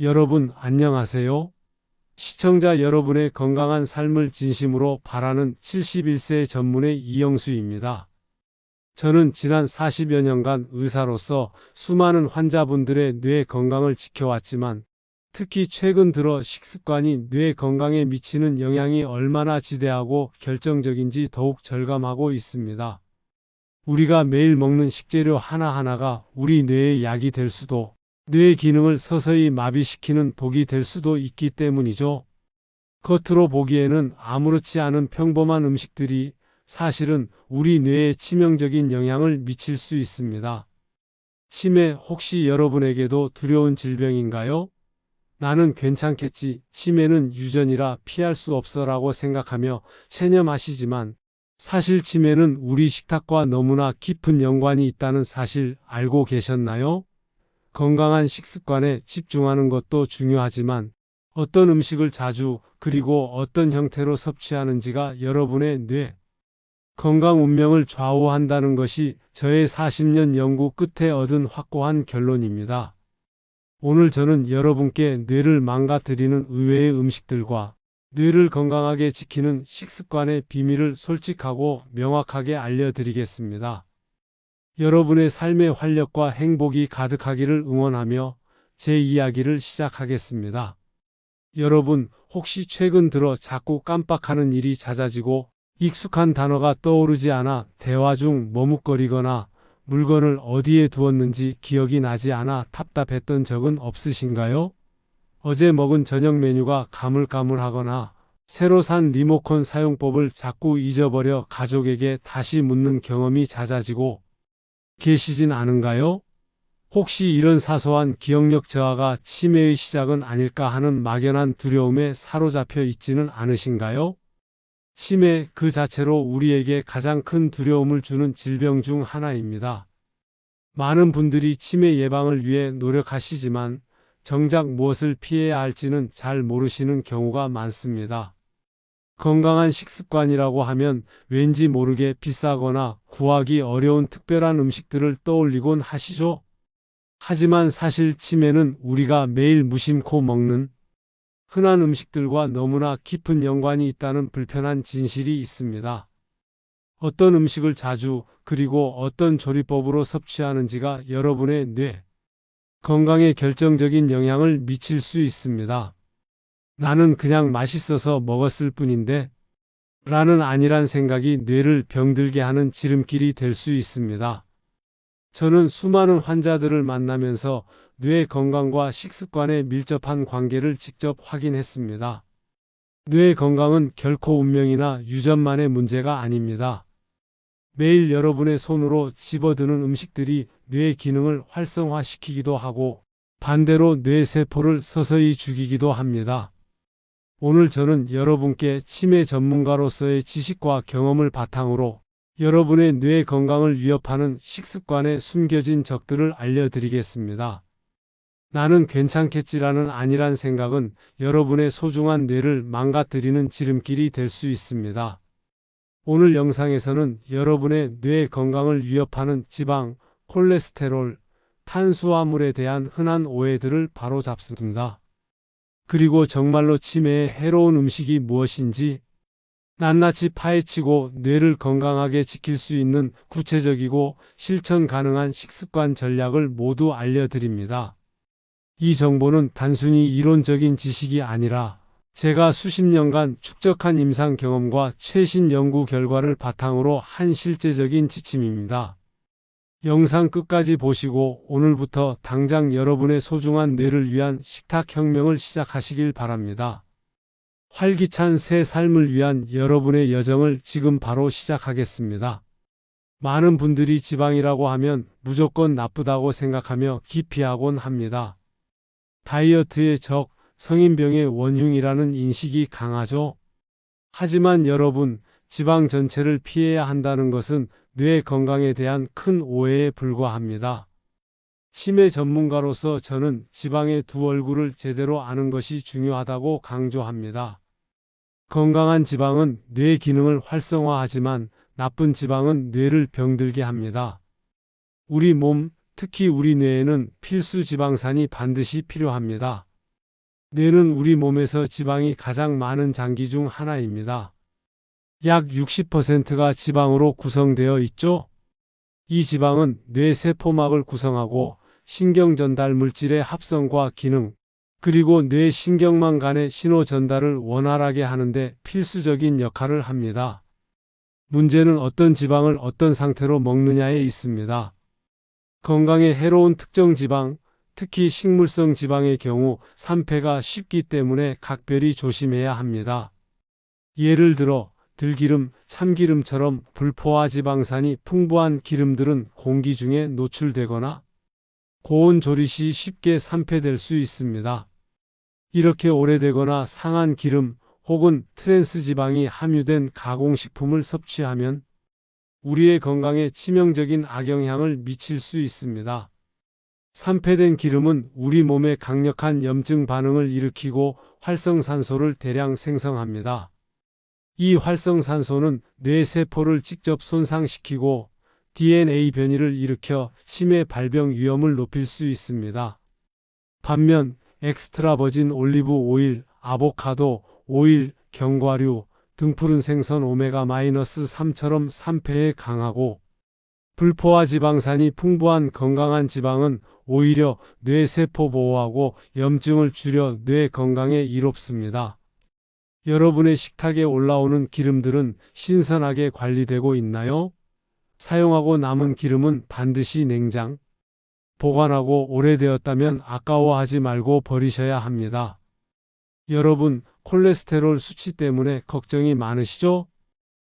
여러분 안녕하세요. 시청자 여러분의 건강한 삶을 진심으로 바라는 71세 전문의 이영수입니다. 저는 지난 40여 년간 의사로서 수많은 환자분들의 뇌 건강을 지켜왔지만 특히 최근 들어 식습관이 뇌 건강에 미치는 영향이 얼마나 지대하고 결정적인지 더욱 절감하고 있습니다. 우리가 매일 먹는 식재료 하나하나가 우리 뇌의 약이 될 수도 뇌의 기능을 서서히 마비시키는 독이 될 수도 있기 때문이죠. 겉으로 보기에는 아무렇지 않은 평범한 음식들이 사실은 우리 뇌에 치명적인 영향을 미칠 수 있습니다. 치매 혹시 여러분에게도 두려운 질병인가요? 나는 괜찮겠지. 치매는 유전이라 피할 수 없어라고 생각하며 체념하시지만 사실 치매는 우리 식탁과 너무나 깊은 연관이 있다는 사실 알고 계셨나요? 건강한 식습관에 집중하는 것도 중요하지만 어떤 음식을 자주 그리고 어떤 형태로 섭취하는지가 여러분의 뇌 건강 운명을 좌우한다는 것이 저의 40년 연구 끝에 얻은 확고한 결론입니다. 오늘 저는 여러분께 뇌를 망가뜨리는 의외의 음식들과 뇌를 건강하게 지키는 식습관의 비밀을 솔직하고 명확하게 알려드리겠습니다. 여러분의 삶의 활력과 행복이 가득하기를 응원하며 제 이야기를 시작하겠습니다. 여러분, 혹시 최근 들어 자꾸 깜빡하는 일이 잦아지고 익숙한 단어가 떠오르지 않아 대화 중 머뭇거리거나 물건을 어디에 두었는지 기억이 나지 않아 답답했던 적은 없으신가요? 어제 먹은 저녁 메뉴가 가물가물하거나 새로 산 리모컨 사용법을 자꾸 잊어버려 가족에게 다시 묻는 경험이 잦아지고 계시진 않은가요? 혹시 이런 사소한 기억력 저하가 치매의 시작은 아닐까 하는 막연한 두려움에 사로잡혀 있지는 않으신가요? 치매 그 자체로 우리에게 가장 큰 두려움을 주는 질병 중 하나입니다. 많은 분들이 치매 예방을 위해 노력하시지만 정작 무엇을 피해야 할지는 잘 모르시는 경우가 많습니다. 건강한 식습관이라고 하면 왠지 모르게 비싸거나 구하기 어려운 특별한 음식들을 떠올리곤 하시죠? 하지만 사실 치매는 우리가 매일 무심코 먹는 흔한 음식들과 너무나 깊은 연관이 있다는 불편한 진실이 있습니다. 어떤 음식을 자주 그리고 어떤 조리법으로 섭취하는지가 여러분의 뇌 건강에 결정적인 영향을 미칠 수 있습니다. 나는 그냥 맛있어서 먹었을 뿐인데 라는 아니란 생각이 뇌를 병들게 하는 지름길이 될 수 있습니다. 저는 수많은 환자들을 만나면서 뇌 건강과 식습관의 밀접한 관계를 직접 확인했습니다. 뇌 건강은 결코 운명이나 유전만의 문제가 아닙니다. 매일 여러분의 손으로 집어드는 음식들이 뇌 기능을 활성화시키기도 하고 반대로 뇌 세포를 서서히 죽이기도 합니다. 오늘 저는 여러분께 치매 전문가로서의 지식과 경험을 바탕으로 여러분의 뇌 건강을 위협하는 식습관의 숨겨진 적들을 알려드리겠습니다. 나는 괜찮겠지라는 아니란 생각은 여러분의 소중한 뇌를 망가뜨리는 지름길이 될 수 있습니다. 오늘 영상에서는 여러분의 뇌 건강을 위협하는 지방, 콜레스테롤, 탄수화물에 대한 흔한 오해들을 바로잡습니다. 그리고 정말로 치매에 해로운 음식이 무엇인지 낱낱이 파헤치고 뇌를 건강하게 지킬 수 있는 구체적이고 실천 가능한 식습관 전략을 모두 알려드립니다. 이 정보는 단순히 이론적인 지식이 아니라 제가 수십 년간 축적한 임상 경험과 최신 연구 결과를 바탕으로 한 실제적인 지침입니다. 영상 끝까지 보시고 오늘부터 당장 여러분의 소중한 뇌를 위한 식탁혁명을 시작하시길 바랍니다. 활기찬 새 삶을 위한 여러분의 여정을 지금 바로 시작하겠습니다. 많은 분들이 지방이라고 하면 무조건 나쁘다고 생각하며 기피하곤 합니다. 다이어트의 적, 성인병의 원흉이라는 인식이 강하죠. 하지만 여러분, 지방 전체를 피해야 한다는 것은 뇌 건강에 대한 큰 오해에 불과합니다. 치매 전문가로서 저는 지방의 두 얼굴을 제대로 아는 것이 중요하다고 강조합니다. 건강한 지방은 뇌 기능을 활성화하지만 나쁜 지방은 뇌를 병들게 합니다. 우리 몸, 특히 우리 뇌에는 필수 지방산이 반드시 필요합니다. 뇌는 우리 몸에서 지방이 가장 많은 장기 중 하나입니다. 약 60%가 지방으로 구성되어 있죠. 이 지방은 뇌 세포막을 구성하고 신경 전달 물질의 합성과 기능, 그리고 뇌 신경망 간의 신호 전달을 원활하게 하는데 필수적인 역할을 합니다. 문제는 어떤 지방을 어떤 상태로 먹느냐에 있습니다. 건강에 해로운 특정 지방, 특히 식물성 지방의 경우 산패가 쉽기 때문에 각별히 조심해야 합니다. 예를 들어 들기름, 참기름처럼 불포화 지방산이 풍부한 기름들은 공기 중에 노출되거나 고온 조리 시 쉽게 산패될 수 있습니다. 이렇게 오래되거나 상한 기름 혹은 트랜스 지방이 함유된 가공식품을 섭취하면 우리의 건강에 치명적인 악영향을 미칠 수 있습니다. 산패된 기름은 우리 몸에 강력한 염증 반응을 일으키고 활성산소를 대량 생성합니다. 이 활성산소는 뇌세포를 직접 손상시키고 DNA 변이를 일으켜 치매 발병 위험을 높일 수 있습니다. 반면 엑스트라 버진 올리브 오일, 아보카도, 오일, 견과류, 등푸른 생선 오메가-3처럼 산패에 강하고 불포화 지방산이 풍부한 건강한 지방은 오히려 뇌세포 보호하고 염증을 줄여 뇌 건강에 이롭습니다. 여러분의 식탁에 올라오는 기름들은 신선하게 관리되고 있나요? 사용하고 남은 기름은 반드시 냉장, 보관하고 오래되었다면 아까워하지 말고 버리셔야 합니다. 여러분, 콜레스테롤 수치 때문에 걱정이 많으시죠?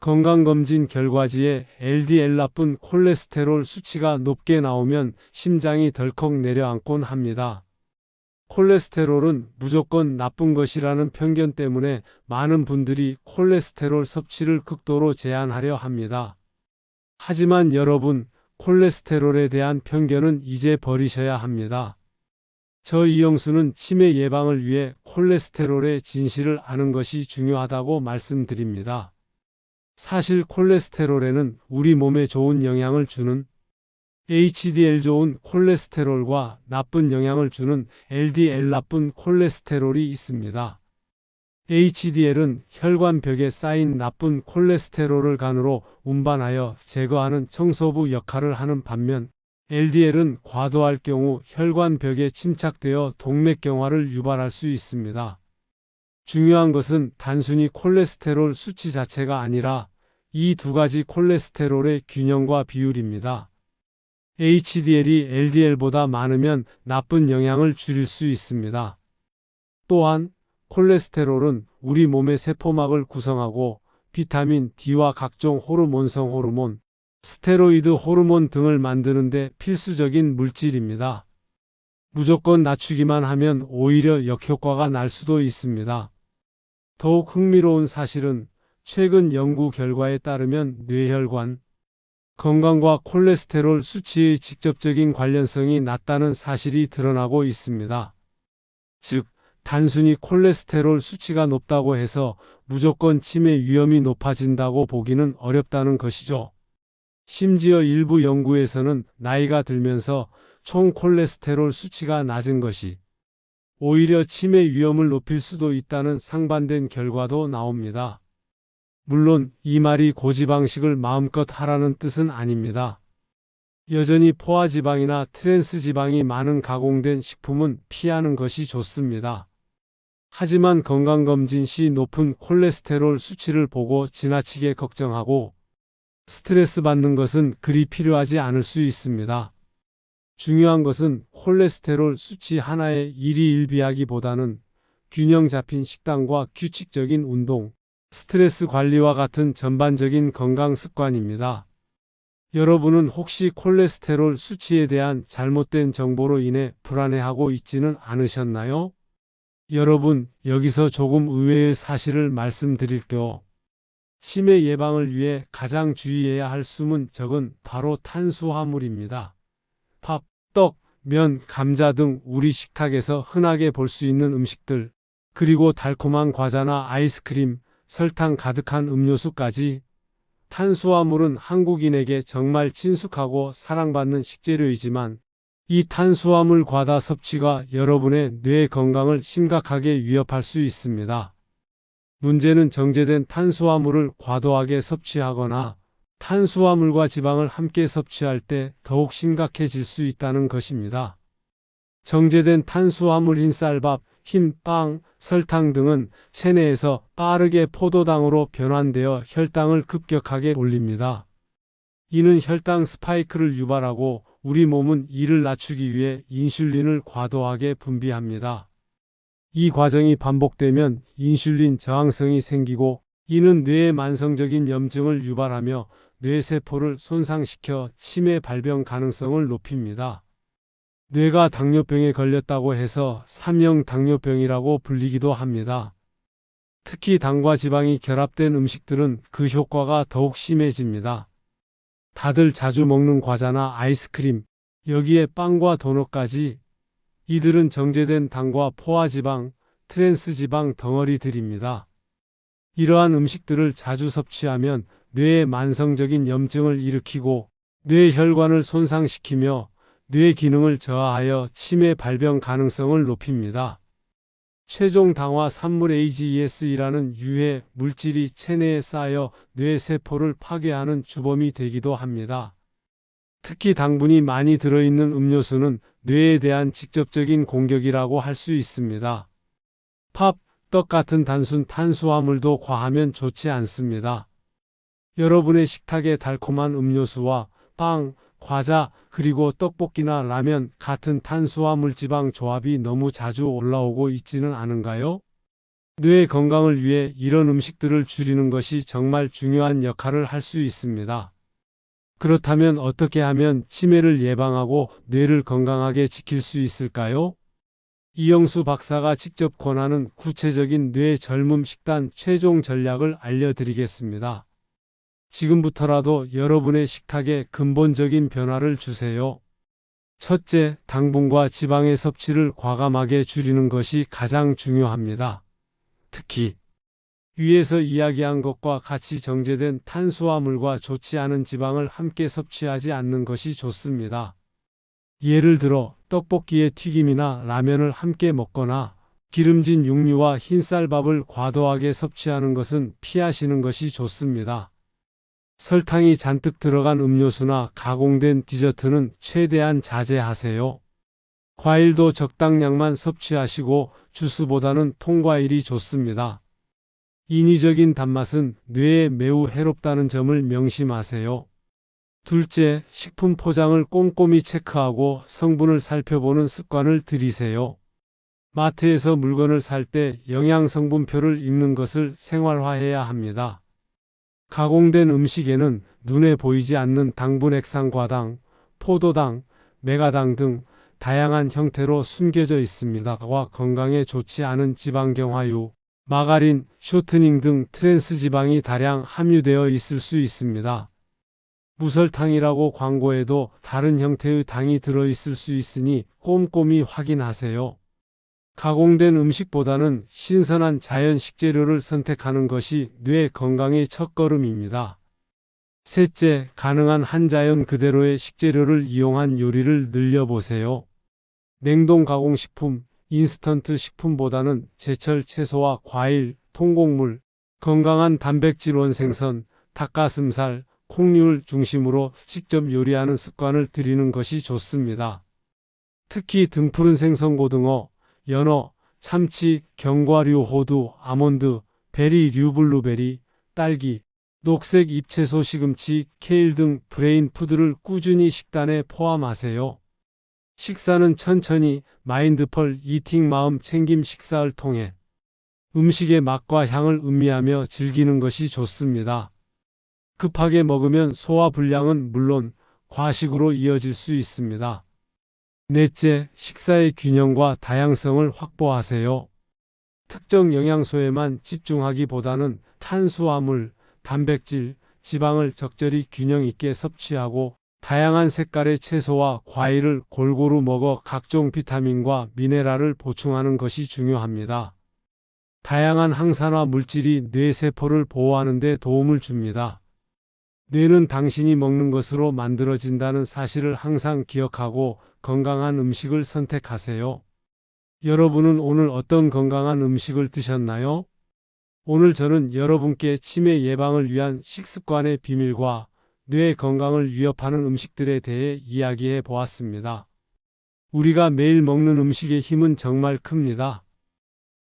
건강검진 결과지에 LDL 나쁜 콜레스테롤 수치가 높게 나오면 심장이 덜컥 내려앉곤 합니다. 콜레스테롤은 무조건 나쁜 것이라는 편견 때문에 많은 분들이 콜레스테롤 섭취를 극도로 제한하려 합니다. 하지만 여러분, 콜레스테롤에 대한 편견은 이제 버리셔야 합니다. 저 이영수는 치매 예방을 위해 콜레스테롤의 진실을 아는 것이 중요하다고 말씀드립니다. 사실 콜레스테롤에는 우리 몸에 좋은 영향을 주는 HDL 좋은 콜레스테롤과 나쁜 영향을 주는 LDL 나쁜 콜레스테롤이 있습니다. HDL은 혈관벽에 쌓인 나쁜 콜레스테롤을 간으로 운반하여 제거하는 청소부 역할을 하는 반면 LDL은 과도할 경우 혈관벽에 침착되어 동맥경화를 유발할 수 있습니다. 중요한 것은 단순히 콜레스테롤 수치 자체가 아니라 이 두 가지 콜레스테롤의 균형과 비율입니다. HDL이 LDL보다 많으면 나쁜 영향을 줄일 수 있습니다. 또한 콜레스테롤은 우리 몸의 세포막을 구성하고 비타민 D와 각종 호르몬성 호르몬, 스테로이드 호르몬 등을 만드는데 필수적인 물질입니다. 무조건 낮추기만 하면 오히려 역효과가 날 수도 있습니다. 더욱 흥미로운 사실은 최근 연구 결과에 따르면 뇌혈관, 건강과 콜레스테롤 수치의 직접적인 관련성이 낮다는 사실이 드러나고 있습니다. 즉, 단순히 콜레스테롤 수치가 높다고 해서 무조건 치매 위험이 높아진다고 보기는 어렵다는 것이죠. 심지어 일부 연구에서는 나이가 들면서 총 콜레스테롤 수치가 낮은 것이 오히려 치매 위험을 높일 수도 있다는 상반된 결과도 나옵니다. 물론 이 말이 고지방식을 마음껏 하라는 뜻은 아닙니다. 여전히 포화 지방이나 트랜스 지방이 많은 가공된 식품은 피하는 것이 좋습니다. 하지만 건강검진 시 높은 콜레스테롤 수치를 보고 지나치게 걱정하고 스트레스 받는 것은 그리 필요하지 않을 수 있습니다. 중요한 것은 콜레스테롤 수치 하나에 일희일비하기보다는 균형 잡힌 식단과 규칙적인 운동, 스트레스 관리와 같은 전반적인 건강 습관입니다. 여러분은 혹시 콜레스테롤 수치에 대한 잘못된 정보로 인해 불안해하고 있지는 않으셨나요? 여러분, 여기서 조금 의외의 사실을 말씀드릴게요. 치매 예방을 위해 가장 주의해야 할 숨은 적은 바로 탄수화물입니다. 밥, 떡, 면, 감자 등 우리 식탁에서 흔하게 볼 수 있는 음식들, 그리고 달콤한 과자나 아이스크림, 설탕 가득한 음료수까지 탄수화물은 한국인에게 정말 친숙하고 사랑받는 식재료이지만 이 탄수화물 과다 섭취가 여러분의 뇌 건강을 심각하게 위협할 수 있습니다. 문제는 정제된 탄수화물을 과도하게 섭취하거나 탄수화물과 지방을 함께 섭취할 때 더욱 심각해질 수 있다는 것입니다. 정제된 탄수화물 흰쌀밥, 흰 빵, 설탕 등은 체내에서 빠르게 포도당으로 변환되어 혈당을 급격하게 올립니다. 이는 혈당 스파이크를 유발하고 우리 몸은 이를 낮추기 위해 인슐린을 과도하게 분비합니다. 이 과정이 반복되면 인슐린 저항성이 생기고 이는 뇌의 만성적인 염증을 유발하며 뇌세포를 손상시켜 치매 발병 가능성을 높입니다. 뇌가 당뇨병에 걸렸다고 해서 삼형 당뇨병이라고 불리기도 합니다. 특히 당과 지방이 결합된 음식들은 그 효과가 더욱 심해집니다. 다들 자주 먹는 과자나 아이스크림, 여기에 빵과 도넛까지 이들은 정제된 당과 포화지방, 트랜스지방 덩어리들입니다. 이러한 음식들을 자주 섭취하면 뇌에 만성적인 염증을 일으키고 뇌혈관을 손상시키며 뇌 기능을 저하하여 치매 발병 가능성을 높입니다. 최종 당화 산물 AGES이라는 유해 물질이 체내에 쌓여 뇌세포를 파괴하는 주범이 되기도 합니다. 특히 당분이 많이 들어있는 음료수는 뇌에 대한 직접적인 공격이라고 할 수 있습니다. 팝, 떡 같은 단순 탄수화물도 과하면 좋지 않습니다. 여러분의 식탁에 달콤한 음료수와 빵, 과자, 그리고 떡볶이나 라면 같은 탄수화물 지방 조합이 너무 자주 올라오고 있지는 않은가요? 뇌 건강을 위해 이런 음식들을 줄이는 것이 정말 중요한 역할을 할 수 있습니다. 그렇다면 어떻게 하면 치매를 예방하고 뇌를 건강하게 지킬 수 있을까요? 이영수 박사가 직접 권하는 구체적인 뇌 젊음 식단 최종 전략을 알려드리겠습니다. 지금부터라도 여러분의 식탁에 근본적인 변화를 주세요. 첫째, 당분과 지방의 섭취를 과감하게 줄이는 것이 가장 중요합니다. 특히 위에서 이야기한 것과 같이 정제된 탄수화물과 좋지 않은 지방을 함께 섭취하지 않는 것이 좋습니다. 예를 들어 떡볶이에 튀김이나 라면을 함께 먹거나 기름진 육류와 흰쌀밥을 과도하게 섭취하는 것은 피하시는 것이 좋습니다. 설탕이 잔뜩 들어간 음료수나 가공된 디저트는 최대한 자제하세요. 과일도 적당량만 섭취하시고 주스보다는 통과일이 좋습니다. 인위적인 단맛은 뇌에 매우 해롭다는 점을 명심하세요. 둘째, 식품 포장을 꼼꼼히 체크하고 성분을 살펴보는 습관을 들이세요. 마트에서 물건을 살 때 영양성분표를 읽는 것을 생활화해야 합니다. 가공된 음식에는 눈에 보이지 않는 당분 액상 과당, 포도당, 메가당 등 다양한 형태로 숨겨져 있습니다 와 건강에 좋지 않은 지방경화유, 마가린, 쇼트닝 등 트랜스 지방이 다량 함유되어 있을 수 있습니다. 무설탕이라고 광고에도 다른 형태의 당이 들어있을 수 있으니 꼼꼼히 확인하세요. 가공된 음식보다는 신선한 자연 식재료를 선택하는 것이 뇌 건강의 첫걸음입니다. 셋째, 가능한 한자연 그대로의 식재료를 이용한 요리를 늘려보세요. 냉동 가공식품, 인스턴트 식품보다는 제철 채소와 과일, 통곡물, 건강한 단백질 원 생선, 닭가슴살, 콩류를 중심으로 직접 요리하는 습관을 들이는 것이 좋습니다. 특히 등푸른 생선 고등어, 연어, 참치, 견과류 호두, 아몬드, 베리 류블루베리, 딸기, 녹색 잎채소 시금치, 케일 등 브레인 푸드를 꾸준히 식단에 포함하세요. 식사는 천천히 마인드펄 이팅 마음 챙김 식사를 통해 음식의 맛과 향을 음미하며 즐기는 것이 좋습니다. 급하게 먹으면 소화 불량은 물론 과식으로 이어질 수 있습니다. 넷째, 식사의 균형과 다양성을 확보하세요. 특정 영양소에만 집중하기보다는 탄수화물, 단백질, 지방을 적절히 균형 있게 섭취하고 다양한 색깔의 채소와 과일을 골고루 먹어 각종 비타민과 미네랄을 보충하는 것이 중요합니다. 다양한 항산화 물질이 뇌세포를 보호하는 데 도움을 줍니다. 뇌는 당신이 먹는 것으로 만들어진다는 사실을 항상 기억하고 건강한 음식을 선택하세요. 여러분은 오늘 어떤 건강한 음식을 드셨나요? 오늘 저는 여러분께 치매 예방을 위한 식습관의 비밀과 뇌 건강을 위협하는 음식들에 대해 이야기해 보았습니다. 우리가 매일 먹는 음식의 힘은 정말 큽니다.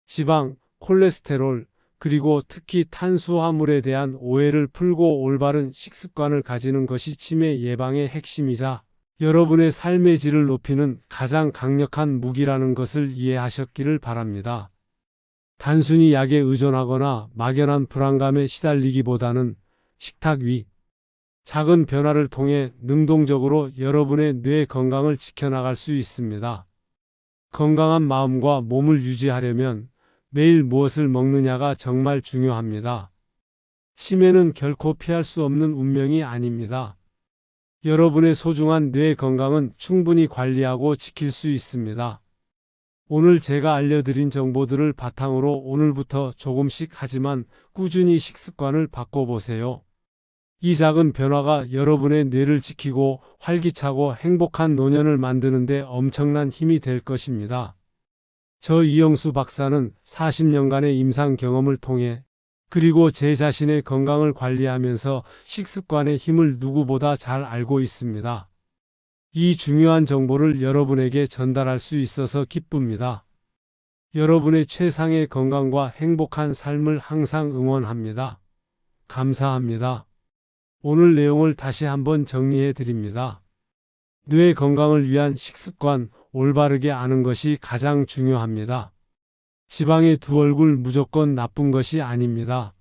지방, 콜레스테롤, 그리고 특히 탄수화물에 대한 오해를 풀고 올바른 식습관을 가지는 것이 치매 예방의 핵심이자 여러분의 삶의 질을 높이는 가장 강력한 무기라는 것을 이해하셨기를 바랍니다. 단순히 약에 의존하거나 막연한 불안감에 시달리기보다는 식탁 위 작은 변화를 통해 능동적으로 여러분의 뇌 건강을 지켜나갈 수 있습니다. 건강한 마음과 몸을 유지하려면 매일 무엇을 먹느냐가 정말 중요합니다. 치매는 결코 피할 수 없는 운명이 아닙니다. 여러분의 소중한 뇌 건강은 충분히 관리하고 지킬 수 있습니다. 오늘 제가 알려드린 정보들을 바탕으로 오늘부터 조금씩 하지만 꾸준히 식습관을 바꿔보세요. 이 작은 변화가 여러분의 뇌를 지키고 활기차고 행복한 노년을 만드는데 엄청난 힘이 될 것입니다. 저 이영수 박사는 40년간의 임상 경험을 통해 그리고 제 자신의 건강을 관리하면서 식습관의 힘을 누구보다 잘 알고 있습니다. 이 중요한 정보를 여러분에게 전달할 수 있어서 기쁩니다. 여러분의 최상의 건강과 행복한 삶을 항상 응원합니다. 감사합니다. 오늘 내용을 다시 한번 정리해 드립니다. 뇌 건강을 위한 식습관 올바르게 아는 것이 가장 중요합니다. 지방의 두 얼굴 무조건 나쁜 것이 아닙니다.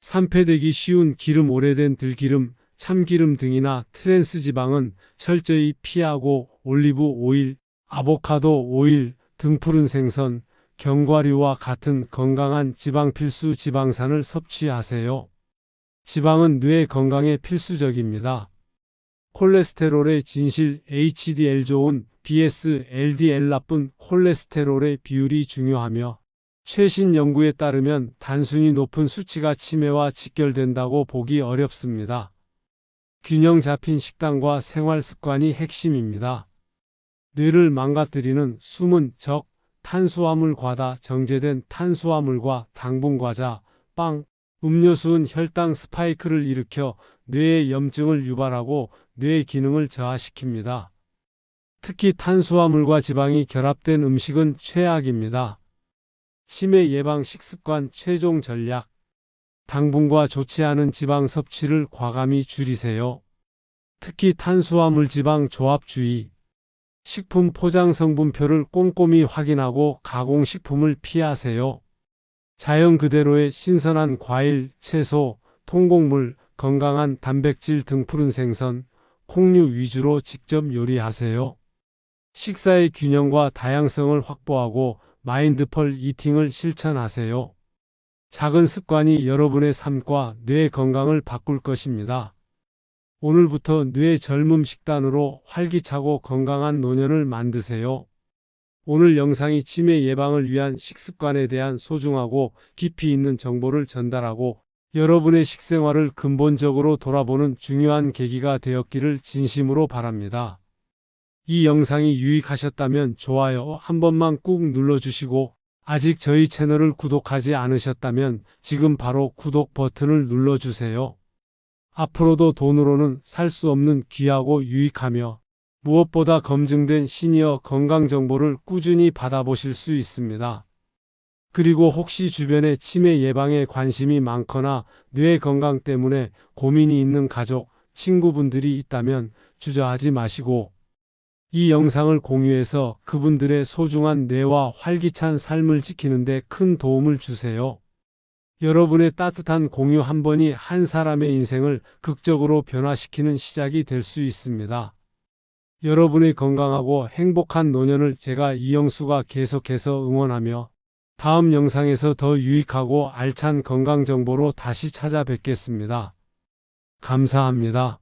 산패되기 쉬운 기름 오래된 들기름, 참기름 등이나 트랜스 지방은 철저히 피하고 올리브 오일, 아보카도 오일, 등 푸른 생선, 견과류와 같은 건강한 지방 필수 지방산을 섭취하세요. 지방은 뇌 건강에 필수적입니다. 콜레스테롤의 진실 HDL 좋은 BS LDL 나쁜 콜레스테롤의 비율이 중요하며 최신 연구에 따르면 단순히 높은 수치가 치매와 직결된다고 보기 어렵습니다. 균형 잡힌 식단과 생활 습관이 핵심입니다. 뇌를 망가뜨리는 숨은 적, 탄수화물 과다 정제된 탄수화물과 당분 과자, 빵, 음료수는 혈당 스파이크를 일으켜 뇌의 염증을 유발하고 뇌 기능을 저하시킵니다. 특히 탄수화물과 지방이 결합된 음식은 최악입니다. 치매 예방 식습관 최종 전략 당분과 좋지 않은 지방 섭취를 과감히 줄이세요. 특히 탄수화물 지방 조합 주의 식품 포장 성분표를 꼼꼼히 확인하고 가공식품을 피하세요. 자연 그대로의 신선한 과일, 채소, 통곡물, 건강한 단백질 등 푸른 생선, 콩류 위주로 직접 요리하세요. 식사의 균형과 다양성을 확보하고 마인드펄 이팅을 실천하세요. 작은 습관이 여러분의 삶과 뇌 건강을 바꿀 것입니다. 오늘부터 뇌 젊음 식단으로 활기차고 건강한 노년을 만드세요. 오늘 영상이 치매 예방을 위한 식습관에 대한 소중하고 깊이 있는 정보를 전달하고 여러분의 식생활을 근본적으로 돌아보는 중요한 계기가 되었기를 진심으로 바랍니다. 이 영상이 유익하셨다면 좋아요 한 번만 꾹 눌러주시고 아직 저희 채널을 구독하지 않으셨다면 지금 바로 구독 버튼을 눌러주세요. 앞으로도 돈으로는 살 수 없는 귀하고 유익하며 무엇보다 검증된 시니어 건강 정보를 꾸준히 받아보실 수 있습니다. 그리고 혹시 주변에 치매 예방에 관심이 많거나 뇌 건강 때문에 고민이 있는 가족, 친구분들이 있다면 주저하지 마시고 이 영상을 공유해서 그분들의 소중한 뇌와 활기찬 삶을 지키는데 큰 도움을 주세요. 여러분의 따뜻한 공유 한 번이 한 사람의 인생을 극적으로 변화시키는 시작이 될 수 있습니다. 여러분의 건강하고 행복한 노년을 제가 이영수가 계속해서 응원하며 다음 영상에서 더 유익하고 알찬 건강 정보로 다시 찾아뵙겠습니다. 감사합니다.